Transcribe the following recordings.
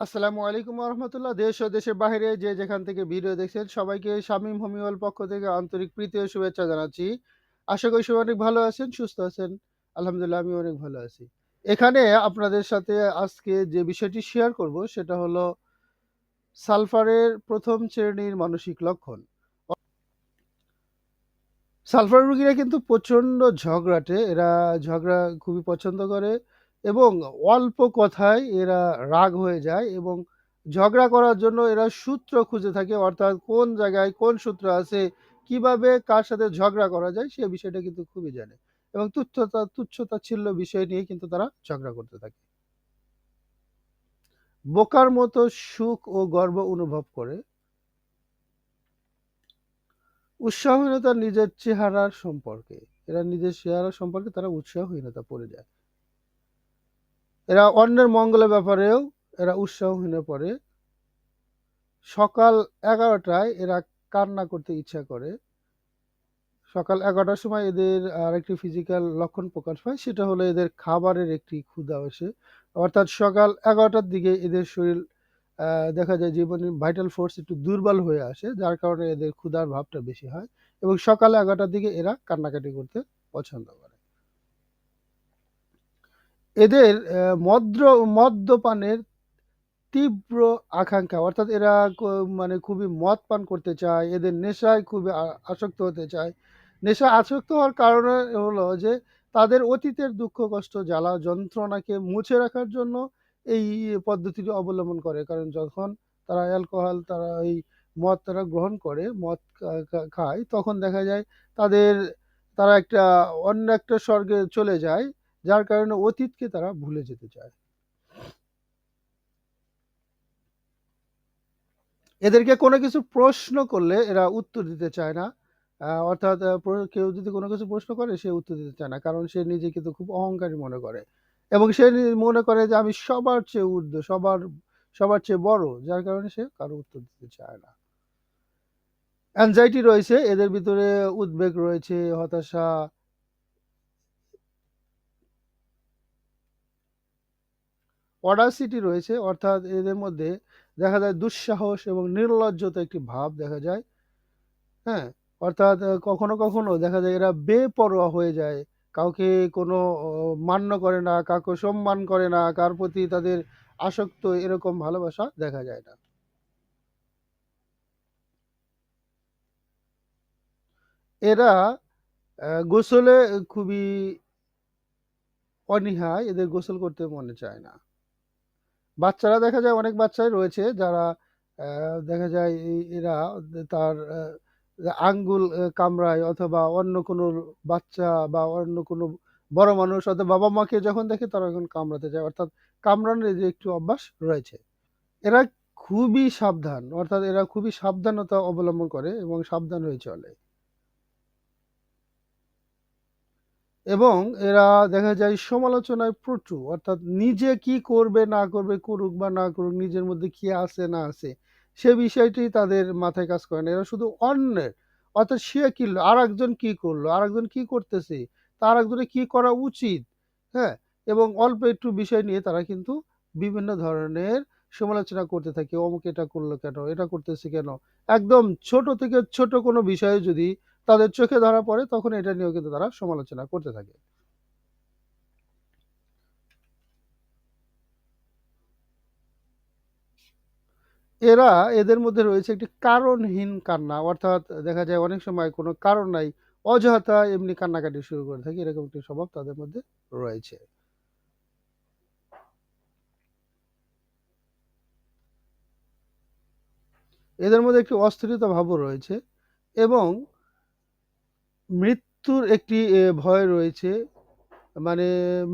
আসসালামু আলাইকুম রহমতুল্লাহ দেশ ও দেশের বাইরে যে যেখান থেকে ভিডিও দেখছেন, সবাইকে শামীম হমিওয়াল পক্ষ থেকে আন্তরিক প্রীতি ও শুভেচ্ছা জানাচ্ছি। আশা করি সবাই অনেক ভালো আছেন, সুস্থ আছেন। আলহামদুলিল্লাহ আমি অনেক ভালো আছি। এখানে আপনাদের সাথে আজকে যে বিষয়টি শেয়ার করব, সেটা হলো সালফারের প্রথম শ্রেণির মানসিক লক্ষণ। সালফার রুগীরা কিন্তু প্রচণ্ড ঝগড়াটে, এরা ঝগড়া খুবই পছন্দ করে। এবং অল্প কথায় এরা রাগ হয়ে যায় এবং ঝগড়া করার জন্য এরা সূত্র খুঁজে থাকে, অর্থাৎ কোন জায়গায় কোন সূত্র আছে, কীভাবে কার সাথে ঝগড়া করা যায় সে বিষয়টা কিন্তু খুবই জানে এবং তুচ্ছতা তুচ্ছতাচ্ছিল্য বিষয় নিয়ে কিন্তু তারা ঝগড়া করতে থাকে। বোকার মতো সুখ ও গর্ব অনুভব করে। উৎসাহহীনতা নিজের চেহারার সম্পর্কে, এরা নিজের চেহারা সম্পর্কে তারা উৎসাহহীনতা পড়ে যায়। এরা অন্যের মঙ্গলের ব্যাপারেও এরা উৎসাহহীন পড়ে সকাল এগারোটায় এরা কান্না করতে ইচ্ছা করে। সকাল এগারোটার সময় এদের আর একটি ফিজিক্যাল লক্ষণ প্রকাশ পায়, সেটা হলো এদের খাবারের একটি ক্ষুধা আসে। অর্থাৎ সকাল এগারোটার দিকে এদের শরীর দেখা যায় জীবনের ভাইটাল ফোর্স একটু দুর্বল হয়ে আসে, যার কারণে এদের ক্ষুধার ভাবটা বেশি হয় এবং সকাল এগারোটার দিকে এরা কান্নাকাটি করতে পছন্দ করে। এদের মদ্র, মদ্যপানের তীব্র আকাঙ্ক্ষা, অর্থাৎ এরা মানে খুবই মদ পান করতে চায়, এদের নেশায় খুবই আসক্ত হতে চায়। নেশা আসক্ত হওয়ার কারণে হলো যে, তাদের অতীতের দুঃখ, কষ্ট, জ্বালা, যন্ত্রণাকে মুছে রাখার জন্য এই পদ্ধতিটি অবলম্বন করে। কারণ যখন তারা অ্যালকোহল, তারা এই মদ তারা গ্রহণ করে, মদ খায়, তখন দেখা যায় তাদের, তারা একটা অন্য একটা স্বর্গে চলে যায়। যার কারণে অতীতকে তারা ভুলে যেতে চায়। এদেরকে কোনো কিছু প্রশ্ন করলে এরা উত্তর দিতে চায় না। অর্থাৎ কেউ যদি কোনো কিছু প্রশ্ন করে, সে উত্তর দিতে চায় না, কারণ সে নিজে কিন্তু খুব অহংকারী মনে করে। এবং সে মনে করে যে আমি সবার চেয়ে ঊর্ধ্ব, সবার সবার চেয়ে বড়, যার কারণে সে কারও উত্তর দিতে চায় না। অ্যাংজাইটি রয়েছে, এদের ভিতরে উদ্বেগ রয়েছে, হতাশা অডাসিটি রয়েছে, অর্থাৎ এদের মধ্যে দেখা যায় দুঃসাহস এবং নির্লজ্জতা একটি ভাব দেখা যায়। হ্যাঁ অর্থাৎ কখনো কখনো দেখা যায় এরা বেপরোয়া হয়ে যায়, কাউকে কোনো মান্য করে না, কাউকে সম্মান করে না, কার প্রতি তাদের আসক্ত এরকম ভালোবাসা দেখা যায় না। এরা গোসলে খুবই অনীহা, এদের গোসল করতে মনে চায় না। বাচ্চারা দেখা যায়, অনেক বাচ্চাই রয়েছে যারা দেখা যায় এরা তার আঙ্গুল কামড়ায় অথবা অন্য কোনো বাচ্চা বা অন্য কোনো বড় মানুষ অথবা বাবা মাকে যখন দেখে তারা এখন কামড়াতে যায়। অর্থাৎ কামড়ানোর যে একটু অভ্যাস রয়েছে। এরা খুবই সাবধান, অর্থাৎ এরা খুবই সাবধানতা অবলম্বন করে এবং সাবধান হয়ে চলে। এবং এরা দেখা যায় সমালোচনায় প্রচুর, অর্থাৎ নিজে কি করবে, না করবে, করুক বা না করুক, নিজের মধ্যে কি আছে, না আছে, সে বিষয়টি তাদের মাথায় কাজ করে না। এরা শুধু অন্যের, অর্থাৎ সে কি আর একজন কি করল আর একজন কি করতেছে, তার একজনের কি করা উচিত হ্যাঁ? এবং অল্প একটু বিষয় নিয়ে তারা কিন্তু বিভিন্ন ধরনের সমালোচনা করতে থাকে, অমুক এটা করল কেন, এটা করতেছে কেন। একদম ছোট থেকে ছোট কোনো বিষয়ে যদি তাদের চোখে ধরা পড়ে, তখন এটা নিয়েও কিন্তু তারা সমালোচনা করতে থাকে। এরা এদের মধ্যে রয়েছে একটি কারণহীন কান্না। অর্থাৎ দেখা যায় অনেক সময় কোনো কারণ নাই, অযথা এমনি কান্নাকাটি শুরু করে থাকে, এরকম একটি স্বভাব তাদের মধ্যে রয়েছে। এদের মধ্যে একটি অস্থিরতা ভাবও রয়েছে এবং মৃত্যুর একটি ভয় রয়েছে। মানে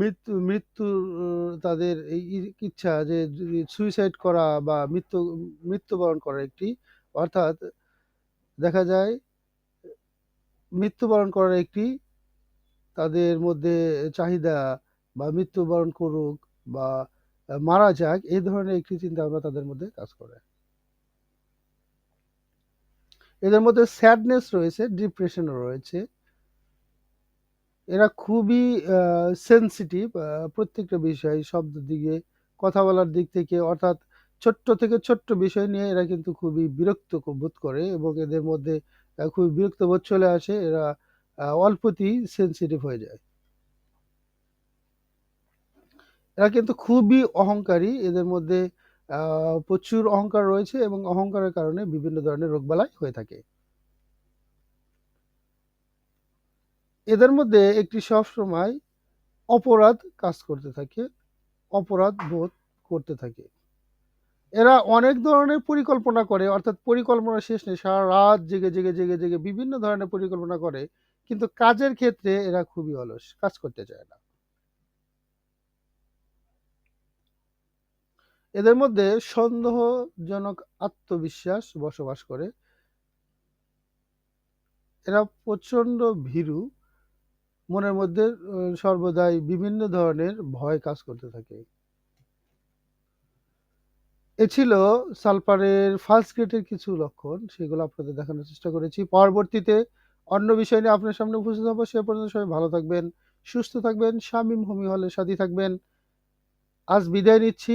মৃত্যু, মৃত্যুর তাদের এই ইচ্ছা যে সুইসাইড করা বা মৃত্যু, মৃত্যুবরণ করা একটি, অর্থাৎ দেখা যায় মৃত্যুবরণ করার একটি তাদের মধ্যে চাহিদা বা মৃত্যুবরণ করুক বা মারা যাক, এই ধরনের একটি চিন্তা ভাবনা তাদের মধ্যে কাজ করে। এদের মধ্যে স্যাডনেস রয়েছে ডিপ্রেশনও রয়েছে। এরা খুবই সেনসিটিভ প্রত্যেকটা বিষয়, শব্দ দিকে, কথা বলার দিক থেকে, অর্থাৎ ছোট্ট থেকে ছোট্ট বিষয় নিয়ে এরা কিন্তু খুবই বিরক্ত বোধ করে এবং এদের মধ্যে খুবই বিরক্ত বোধ চলে আসে। এরা অল্পতেই সেনসিটিভ হয়ে যায়। এরা কিন্তু খুবই অহংকারী। এদের মধ্যে প্রচুর অহংকার রয়েছে এবং অহংকারের কারণে বিভিন্ন ধরনের রোগবালাই হয়ে থাকে। এদের মধ্যে একটি সবসময় অপরাধ কাজ করতে থাকে, অপরাধ বোধ করতে থাকে। এরা অনেক ধরনের পরিকল্পনা করে, অর্থাৎ পরিকল্পনা শেষ নেই, সারা রাত জেগে জেগে জেগে জেগে বিভিন্ন ধরনের পরিকল্পনা করে, কিন্তু কাজের ক্ষেত্রে এরা খুবই অলস, কাজ করতে চায় না। এদের মধ্যে সন্দেহজনক আত্মবিশ্বাস বসবাস করে। এরা প্রচণ্ড ভীরু, মনের মধ্যে সর্বদাই বিভিন্ন ধরনের ভয় কাজ করতে থাকে। এ ছিল সালফারের ফার্স্ট গ্রেডের কিছু লক্ষণ, সেগুলো আপনাদের দেখানোর চেষ্টা করেছি। পরবর্তীতে অন্য বিষয় নিয়ে আপনার সামনে উপস্থিত হব, সে পর্যন্ত সবাই ভালো থাকবেন, সুস্থ থাকবেন, শামীম হোমি হলের সাথে থাকবেন। আজ বিদায় নিচ্ছি।